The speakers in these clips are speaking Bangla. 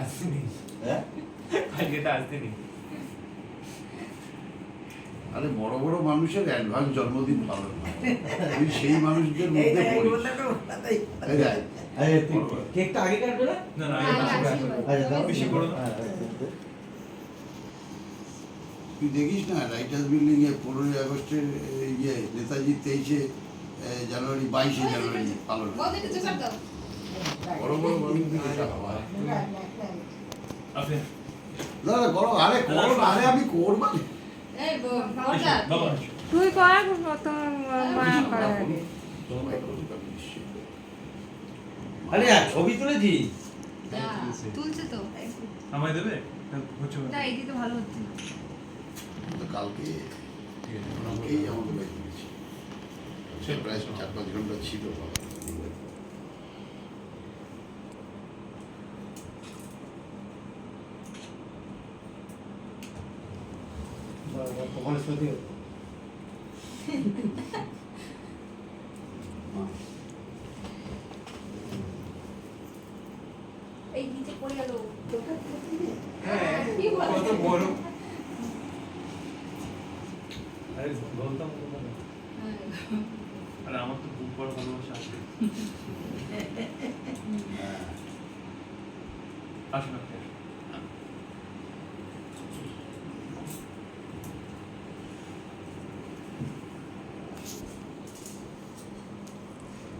আসতেনি হ্যাঁ? কালকে তো আসতেনি আরে বড় বড় মানুষের অ্যাডভান্স জন্মদিন পালন হয়। তুই সেই মানুষদের মধ্যে কেকটা আগে কাটবে না? না বেশি। তুই দেখিস না রাইটার্স বিল্ডিং এ পনেরোই আগস্টের ইয়ে নেতাজি তেইশে জানুয়ারি বাইশে জানুয়ারি পালন বল একটু জোগাড় দাও বড় বড় মানুষদের এটা হয় না না করো আরে করো না, আরে আমি করব না। এই বাবাটা বাবা তুই কর প্রথম মা করে তোমায় করব আমি নিশ্চয়ই। আরে ছবি তুলেছি তুলছে তো আমায় দেবে হচ্ছে না এটি তো ভালো হচ্ছে কালকে ঠিক আছে কালকেই আমাকে বাইক করেছি সে প্রায় চার পাঁচ ঘণ্টা ছিল বাবা। ওখানে এই নিচে পড়ে গেল হ্যাঁ কত বড়? আরে বলতাম তো না। আরে আমার তো খুব বড় ভালোবাসা আছে আসুন। আপনি আসুন। এই আছে। আর দিয়েছি কতবার দেবো ভাই বিপ কতবার হ্যাঁ, বাবা।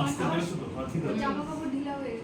আসতে পেরেছ তো ঢিলা হয়ে